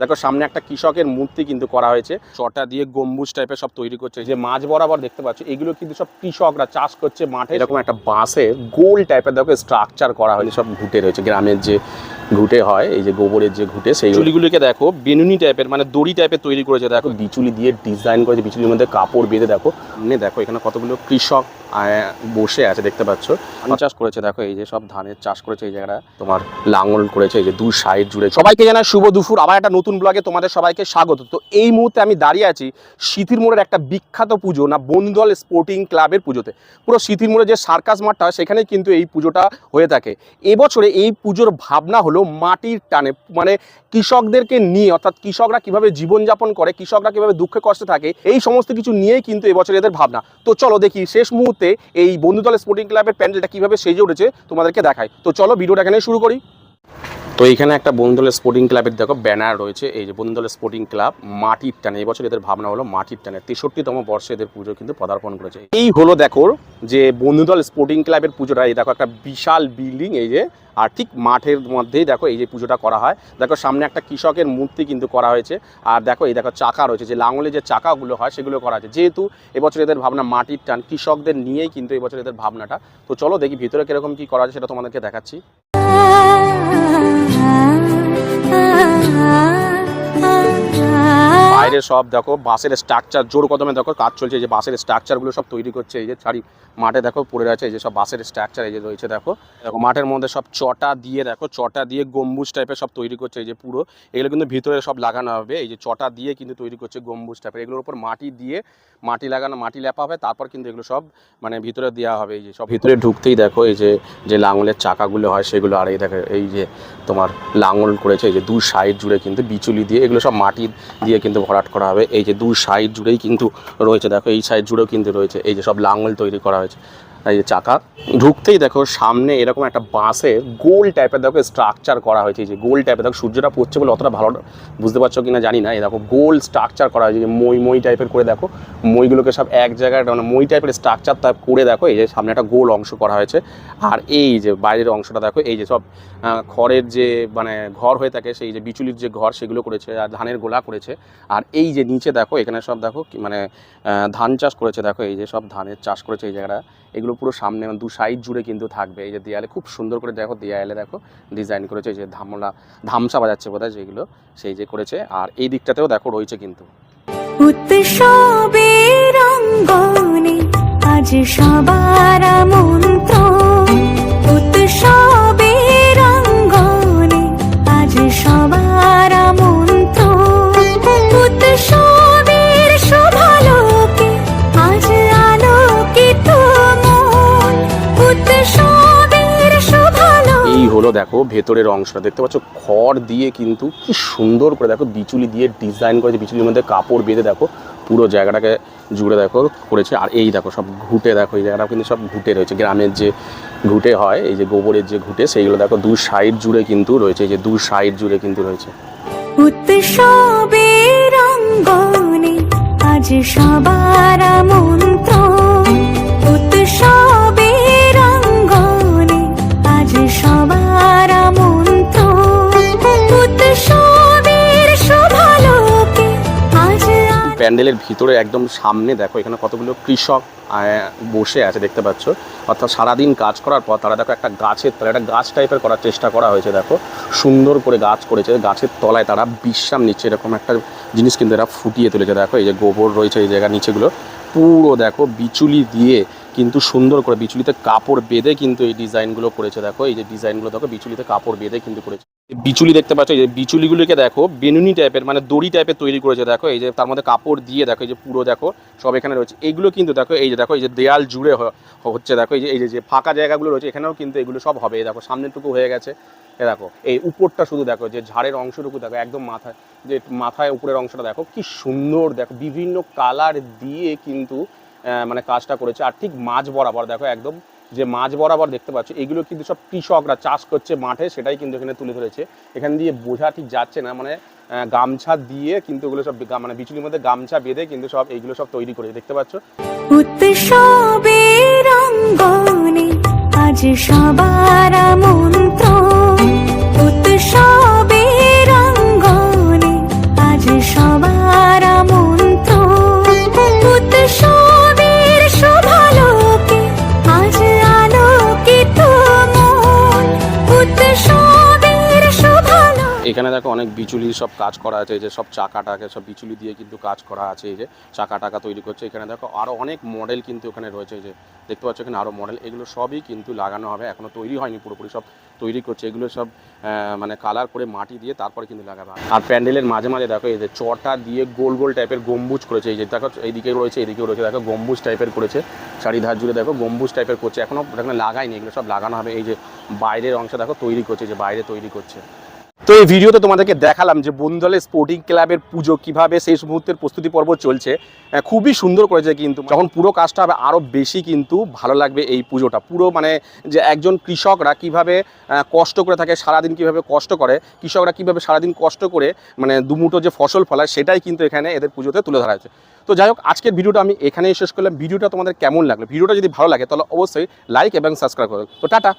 দেখো, সামনে একটা কৃষকের মূর্তি কিন্তু করা হয়েছে। চটা দিয়ে গম্বুজ টাইপের সব তৈরি করছে। যে মাছ বরাবর দেখতে পাচ্ছ, এগুলো কিন্তু সব কৃষকরা চাষ করছে মাঠে। এরকম একটা বাঁশে গোল টাইপের দেখো স্ট্রাকচার করা হয়েছে, সব ঘুটে রয়েছে। গ্রামের যে ঘুটে হয় এই যে গোবরের যে ঘুটে সেই চুলিগুলিকে দেখো বেনুনি টাইপের মানে দড়ি টাইপের তৈরি করেছে দেখো। বিচুলি দিয়ে ডিজাইন করেছে বিচুলির মধ্যে কাপড় বেঁধে দেখো। এমনি দেখো এখানে কতগুলো কৃষক বসে আছে দেখতে পাচ্ছ। ধান চাষ করেছে দেখো এই যে সব ধানের চাষ করেছে এই জায়গাটা। তোমার লাঙল করেছে এই যে দু সাইড জুড়ে। সবাইকে জানাই শুভ দুপুর আবার একটা নতুন ব্লগে তোমাদের সবাইকে স্বাগত। তো এই মুহূর্তে আমি দাঁড়িয়ে আছি সিথির মোড়ের একটা বিখ্যাত পুজো না বন্ধুদল স্পোর্টিং ক্লাবের পুজোতে। পুরো সিথির মোড়ে যে সার্কাস মাঠটা হয় সেখানে কিন্তু এই পুজোটা হয়ে থাকে। এবছরে এই পুজোর ভাবনা হলো মাটির টানে। মানে কৃষকদেরকে নিয়ে, অর্থাৎ কৃষকরা কীভাবে জীবনযাপন করে, কৃষকরা কীভাবে দুঃখে কষ্টে থাকে, এই সমস্ত কিছু নিয়েই কিন্তু এবছর এদের ভাবনা। তো চলো দেখি, শেষ মুহূর্তে এই বন্ধুদল স্পোর্টিং ক্লাবের প্যান্ডেলটা কীভাবে সেজে উঠেছে তোমাদেরকে দেখায় তো চলো ভিডিওটা এখানে শুরু করি। তো এখানে একটা বন্ধুদল স্পোর্টিং ক্লাবের দেখো ব্যানার রয়েছে। এই যে বন্ধুদল স্পোর্টিং ক্লাব মাটির টানে এবছর এদের ভাবনা হলো মাটির টানে। তেষট্টিতম বর্ষে এদের পুজো কিন্তু পদার্পণ করেছে। এই হলো দেখো যে বন্ধুদল স্পোর্টিং ক্লাবের পুজোটা, এই দেখো একটা বিশাল বিল্ডিং এই যে, আর ঠিক মাঠের মধ্যেই দেখো এই যে পুজোটা করা হয়। দেখো সামনে একটা কৃষকের মূর্তি কিন্তু করা হয়েছে। আর দেখো এই দেখো চাকা রয়েছে, যে লাঙলে যে চাকাগুলো হয় সেগুলো করা আছে যেহেতু এবছর এদের ভাবনা মাটির টান, কৃষকদের নিয়েই কিন্তু এবছর এদের ভাবনাটা। তো চলো দেখি ভিতরে কীরকম কি করা আছে, সেটা তোমাদেরকে দেখাচ্ছি। বাইরে সব দেখো, বাসের স্ট্রাকচার জোর কদমে দেখো, কাজ চলছে যে বাসের স্ট্রাকচারগুলো সব তৈরি করছে, এই যে ছাড়ি, মাঠে দেখো পড়ে আছে এই যে সব বাসের স্ট্রাকচার এই যে রয়েছে দেখো। দেখো, মাঠের মধ্যে সব চটা দিয়ে দেখো, চটা দিয়ে গম্বুজ টাইপের সব তৈরি করছে, এই যে পুরো। এগুলো কিন্তু ভিতরে সব লাগানো হবে, এই যে চটা দিয়ে কিন্তু তৈরি করছে গম্বুজ টাইপের এগুলোর উপর মাটি দিয়ে মাটি লাগানো, মাটি লেপা হবে, তারপর কিন্তু এগুলো সব মানে ভিতরে দেওয়া হবে, এই যে সব ভিতরে ঢুকতেই দেখো, এই যে যে লাঙলের চাকাগুলো হয়, সেগুলো আর এই দেখো, এই যে তোমার লাঙল করেছে, এই যে দু সাইড জুড়ে কিন্তু বিচুলি দিয়ে, এগুলো সব মাটি দিয়ে কিন্তু ভরাট করা হবে। এই যে দুই সাইড জুড়েই কিন্তু রয়েছে। দেখো, এই সাইড জুড়েও কিন্তু রয়েছে। এই যে সব লাঙল তৈরি করা হয়েছে। এই যে চাকা, ঢুকতেই দেখো সামনে এরকম একটা বাঁশে গোল টাইপের দেখো স্ট্রাকচার করা হয়েছে। যে গোল টাইপের দেখো সূর্যটা পড়ছে বলে অতটা ভালো বুঝতে পারছ কিনা জানি না। এই দেখো গোল স্ট্রাকচার করা হয়েছে যে মই মই টাইপের করে দেখো। মইগুলোকে সব এক জায়গায় মানে মই টাইপের স্ট্রাকচার টাইপ করে দেখো, এই যে সামনে একটা গোল অংশ করা হয়েছে। আর এই যে বাইরের অংশটা দেখো, এই যে সব খড়ের যে মানে ঘর হয়ে থাকে, সেই যে বিচুলির যে ঘর সেগুলো করেছে, আর ধানের গোলা করেছে। আর এই যে নিচে দেখো, এখানে সব দেখো মানে ধান চাষ করেছে, দেখো এই যে সব ধানের চাষ করেছে এই জায়গাটা। এগুলো পুরো সামনে মানে দু সাইড জুড়ে কিন্তু থাকবে। এই যে দেয়ালে খুব সুন্দর করে দেখো, দেয়ালে দেখো ডিজাইন করেছে এই যে ধামলা, ধামসা বাজাচ্ছে বোধহয় যেগুলো, সেই যে করেছে। আর এই দিকটাতেও দেখো রয়েছে কিন্তু। উৎসবের রঙ্গনে আজ সবার মন্ত্র হলো দেখো, ভেতরের অংশটা দেখতে পাচ্ছ, খড় দিয়ে কিন্তু কি সুন্দর করে দেখো, বিচুলি দিয়ে ডিজাইন করেছে, বিচুলির মধ্যে কাপড় বেঁধে দেখো, পুরো জায়গাটাকে জুড়ে দেখো করেছে। আর এই দেখো, সব ঘুটে দেখো, এই জায়গাটা কিন্তু সব ঘুটে রয়েছে। গ্রামের যে ঘুটে হয়, এই যে গোবরের যে ঘুটে, সেইগুলো দেখো, দু সাইড জুড়ে কিন্তু রয়েছে, এই যে দু সাইড জুড়ে কিন্তু রয়েছে। আজ সবার মন্ত্র প্যান্ডেলের ভিতরে একদম সামনে দেখো, এখানে কতগুলো কৃষক বসে আছে দেখতে পাচ্ছ। অর্থাৎ সারাদিন কাজ করার পর তারা দেখো একটা গাছের তলায়, একটা গাছ টাইপের করার চেষ্টা করা হয়েছে দেখো। সুন্দর করে গাছ করেছে, গাছের তলায় তারা বিশ্রাম নিচ্ছে, এরকম একটা জিনিস কিন্তু এরা ফুটিয়ে তুলেছে। দেখো, এই যে গোবর রয়েছে এই জায়গার নিচেগুলো, পুরো দেখো বিচুলি দিয়ে কিন্তু সুন্দর করে বিচুলিতে কাপড় বেঁধে কিন্তু এই ডিজাইনগুলো করেছে। দেখো, এই যে ডিজাইনগুলো দেখো, বিচুলিতে কাপড় বেঁধে কিন্তু করেছে। বিচুলি দেখতে পাচ্ছ, এই যে বিচুলিগুলোকে দেখো, বেনুনি টাইপের মানে দড়ি টাইপের তৈরি করেছে, দেখো, এই যে তার মধ্যে কাপড় দিয়ে, দেখো, এই যে পুরো, দেখো, সব এখানে রয়েছে। এইগুলো কিন্তু, দেখো, এই যে, দেখো, এই যে দেয়াল জুড়ে হচ্ছে, দেখো, এই যে এই যে ফাঁকা জায়গাগুলো রয়েছে, এখানেও কিন্তু এগুলো সব হবে দেখো, সামনেটুকু হয়ে গেছে, এ দেখো, এই উপরটা শুধু, দেখো, যে ঝাড়ের অংশটুকু, দেখো, একদম মাথায়, যে মাথায় উপরের অংশটা, দেখো, কি সুন্দর, দেখো, বিভিন্ন কালার দিয়ে কিন্তু মানে কাজটা করেছে, আর ঠিক মাঝ বরাবর, দেখো, একদম যে মাছ বরাবর দেখতে পাচ্ছ, এগুলো কিন্তু সব কৃষকরা চাষ করছে মাঠে, সেটাই কিন্তু এখানে তুলে ধরেছে। এখান দিয়ে বোঝা ঠিক যাচ্ছে না মানে গামছা দিয়ে কিন্তু এগুলো সব মানে বিচুলির মধ্যে গামছা বেঁধে কিন্তু সব এইগুলো সব তৈরি করে দেখতে পাচ্ছ? আজ সবার মন্ত্র এখানে দেখো অনেক বিচুলি সব কাজ করা আছে, এই যে সব চাকাটাকে সব বিচুলি দিয়ে কিন্তু কাজ করা আছে, এই যে চাকা টাকা তৈরি করছে। এখানে দেখো আরও অনেক মডেল কিন্তু ওখানে রয়েছে, এই যে দেখতে পাচ্ছ এখানে আরও মডেল এগুলো সবই কিন্তু লাগানো হবে এখনও তৈরি হয়নি, পুরোপুরি সব তৈরি করছে। এগুলো সব মানে কালার করে মাটি দিয়ে তারপরে কিন্তু লাগাবে। আর প্যান্ডেলের মাঝে মাঝে দেখো এই যে চটা দিয়ে গোল গোল টাইপের গম্বুজ করেছে, এই যে দেখো এইদিকে রয়েছে এইদিকেও রয়েছে, দেখো গম্বুজ টাইপের করেছে। চারিধার জুড়ে দেখো গম্বুজ টাইপের করছে এখনও এখানে লাগায়নি, এগুলো সব লাগানো হবে। এই যে বাইরের অংশ দেখো তৈরি করছে যে বাইরে তৈরি করছে। তো এই ভিডিওতে তোমাদেরকে দেখালাম যে বন্ধুদলের স্পোর্টিং ক্লাবের পুজো কীভাবে শেষ মুহূর্তের প্রস্তুতি পর্ব চলছে। খুবই সুন্দর করেছে কিন্তু, যখন পুরো কাজটা হবে আরও বেশি কিন্তু ভালো লাগবে এই পুজোটা। পুরো মানে যে একজন কৃষকরা কীভাবে কষ্ট করে থাকে, সারাদিন কীভাবে কষ্ট করে, কৃষকরা কীভাবে সারাদিন কষ্ট করে মানে দুমুটো যে ফসল ফলায় সেটাই কিন্তু এখানে এদের পুজোতে তুলে ধরা হয়েছে। তো যাই হোক, আজকের ভিডিওটা আমি এখানেই শেষ করলাম। ভিডিওটা তোমাদের কেমন লাগল? ভিডিওটা যদি ভালো লাগে, তাহলে অবশ্যই লাইক এবং সাবস্ক্রাইব করো। তো টাটা!